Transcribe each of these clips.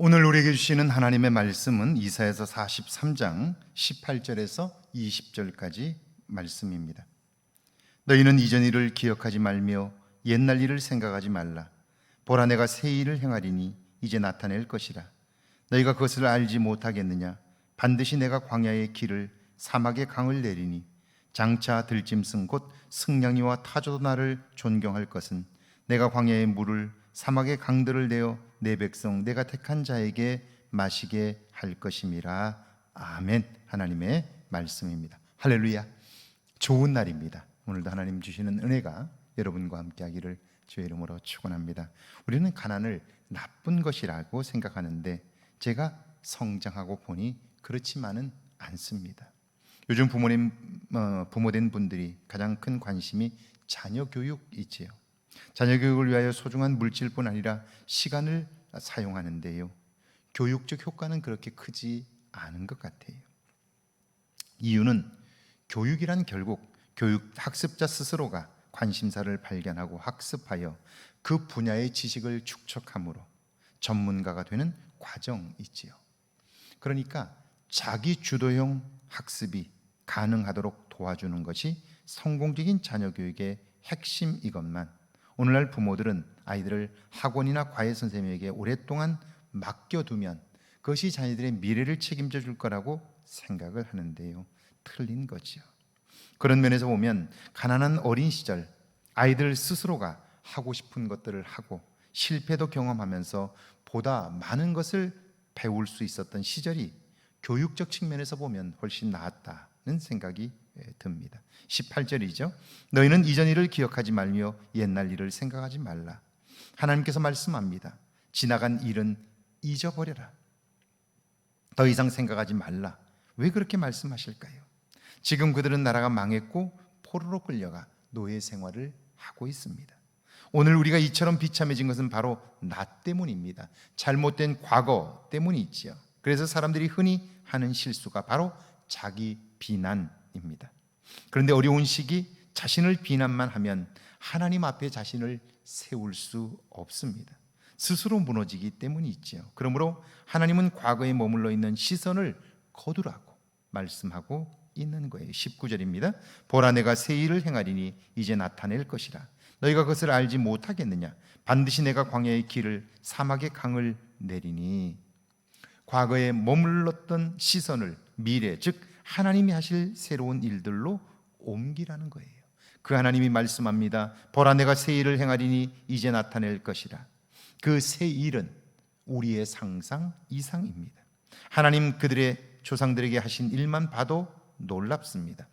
오늘 우리에게 주시는 하나님의 말씀은 이사에서 43장 18절에서 20절까지 말씀입니다. 너희는 이전 일을 기억하지 말며 옛날 일을 생각하지 말라. 보라 내가 새 일을 행하리니 이제 나타낼 것이라. 너희가 그것을 알지 못하겠느냐? 반드시 내가 광야의 길을 사막의 강을 내리니 장차 들짐승 곧 승냥이와 타조도 나를 존경할 것은 내가 광야의 물을 사막의 강들을 내어 내 백성 내가 택한 자에게 마시게 할 것임이라. 아멘. 하나님의 말씀입니다. 할렐루야. 좋은 날입니다. 오늘도 하나님 주시는 은혜가 여러분과 함께 하기를 주의 이름으로 축원합니다. 우리는 가난을 나쁜 것이라고 생각하는데 제가 성장하고 보니 그렇지만은 않습니다. 요즘 부모님 어, 부모된 분들이 가장 큰 관심이 자녀 교육이지요. 자녀 교육을 위하여 소중한 물질뿐 아니라 시간을 사용하는데요. 교육적 효과는 그렇게 크지 않은 것 같아요. 이유는 교육이란 결국 교육 학습자 스스로가 관심사를 발견하고 학습하여 그 분야의 지식을 축적함으로 전문가가 되는 과정이지요. 그러니까 자기 주도형 학습이 가능하도록 도와주는 것이 성공적인 자녀 교육의 핵심이것만 오늘날 부모들은 아이들을 학원이나 과외 선생님에게 오랫동안 맡겨두면 그것이 자녀들의 미래를 책임져 줄 거라고 생각을 하는데요. 틀린 거죠. 그런 면에서 보면 가난한 어린 시절 아이들 스스로가 하고 싶은 것들을 하고 실패도 경험하면서 보다 많은 것을 배울 수 있었던 시절이 교육적 측면에서 보면 훨씬 나았다는 생각이 듭니다. 18절이죠. 너희는 이전 일을 기억하지 말며 옛날 일을 생각하지 말라. 하나님께서 말씀합니다. 지나간 일은 잊어버려라. 더 이상 생각하지 말라. 왜 그렇게 말씀하실까요? 지금 그들은 나라가 망했고 포로로 끌려가 노예 생활을 하고 있습니다. 오늘 우리가 이처럼 비참해진 것은 바로 나 때문입니다. 잘못된 과거 때문이 있지요. 그래서 사람들이 흔히 하는 실수가 바로 자기 비난 입니다. 그런데 어려운 시기 자신을 비난만 하면 하나님 앞에 자신을 세울 수 없습니다. 스스로 무너지기 때문이 있지요. 그러므로 하나님은 과거에 머물러 있는 시선을 거두라고 말씀하고 있는 거예요. 19절입니다. 보라 내가 새 일을 행하리니 이제 나타낼 것이라. 너희가 그것을 알지 못하겠느냐? 반드시 내가 광야의 길을 사막의 강을 내리니 과거에 머물렀던 시선을 미래 즉 하나님이 하실 새로운 일들로 옮기라는 거예요. 그 하나님이 말씀합니다. 보라 내가 새 일을 행하리니 이제 나타낼 것이라. 그 새 일은 우리의 상상 이상입니다. 하나님 그들의 조상들에게 하신 일만 봐도 놀랍습니다.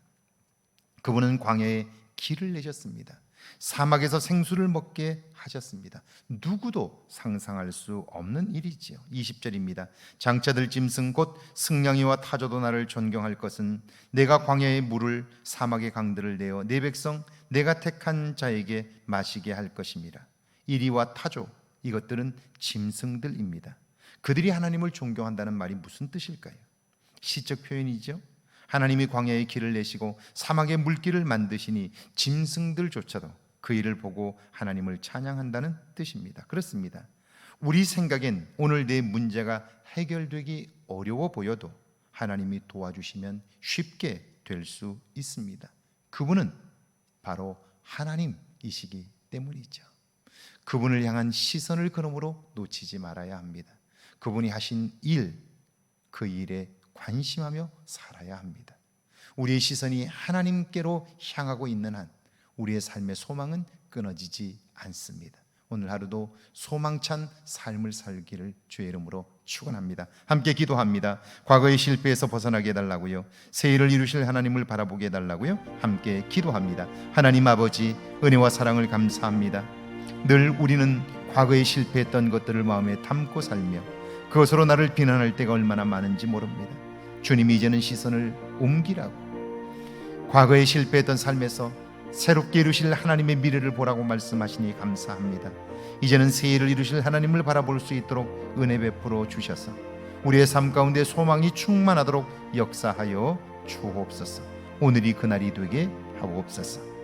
그분은 광야에 길을 내셨습니다. 사막에서 생수를 먹게 하셨습니다. 누구도 상상할 수 없는 일이지요. 20절입니다. 장차들 짐승 곧 승냥이와 타조도 나를 존경할 것은 내가 광야의 물을 사막의 강들을 내어 내 백성 내가 택한 자에게 마시게 할 것입니다. 이리와 타조 이것들은 짐승들입니다. 그들이 하나님을 존경한다는 말이 무슨 뜻일까요? 시적 표현이죠. 하나님이 광야의 길을 내시고 사막의 물길을 만드시니 짐승들조차도 그 일을 보고 하나님을 찬양한다는 뜻입니다. 그렇습니다. 우리 생각엔 오늘 내 문제가 해결되기 어려워 보여도 하나님이 도와주시면 쉽게 될 수 있습니다. 그분은 바로 하나님이시기 때문이죠. 그분을 향한 시선을 그러므로 놓치지 말아야 합니다. 그분이 하신 일, 그 일에 관심하며 살아야 합니다. 우리의 시선이 하나님께로 향하고 있는 한 우리의 삶의 소망은 끊어지지 않습니다. 오늘 하루도 소망찬 삶을 살기를 주의 이름으로 축원합니다. 함께 기도합니다. 과거의 실패에서 벗어나게 해달라고요. 새 일을 이루실 하나님을 바라보게 해달라고요. 함께 기도합니다. 하나님 아버지 은혜와 사랑을 감사합니다. 늘 우리는 과거에 실패했던 것들을 마음에 담고 살며 그것으로 나를 비난할 때가 얼마나 많은지 모릅니다. 주님이 이제는 시선을 옮기라고 과거에 실패했던 삶에서 새롭게 이루실 하나님의 미래를 보라고 말씀하시니 감사합니다. 이제는 새 일을 이루실 하나님을 바라볼 수 있도록 은혜 베풀어 주셔서 우리의 삶 가운데 소망이 충만하도록 역사하여 주옵소서. 오늘이 그날이 되게 하옵소서.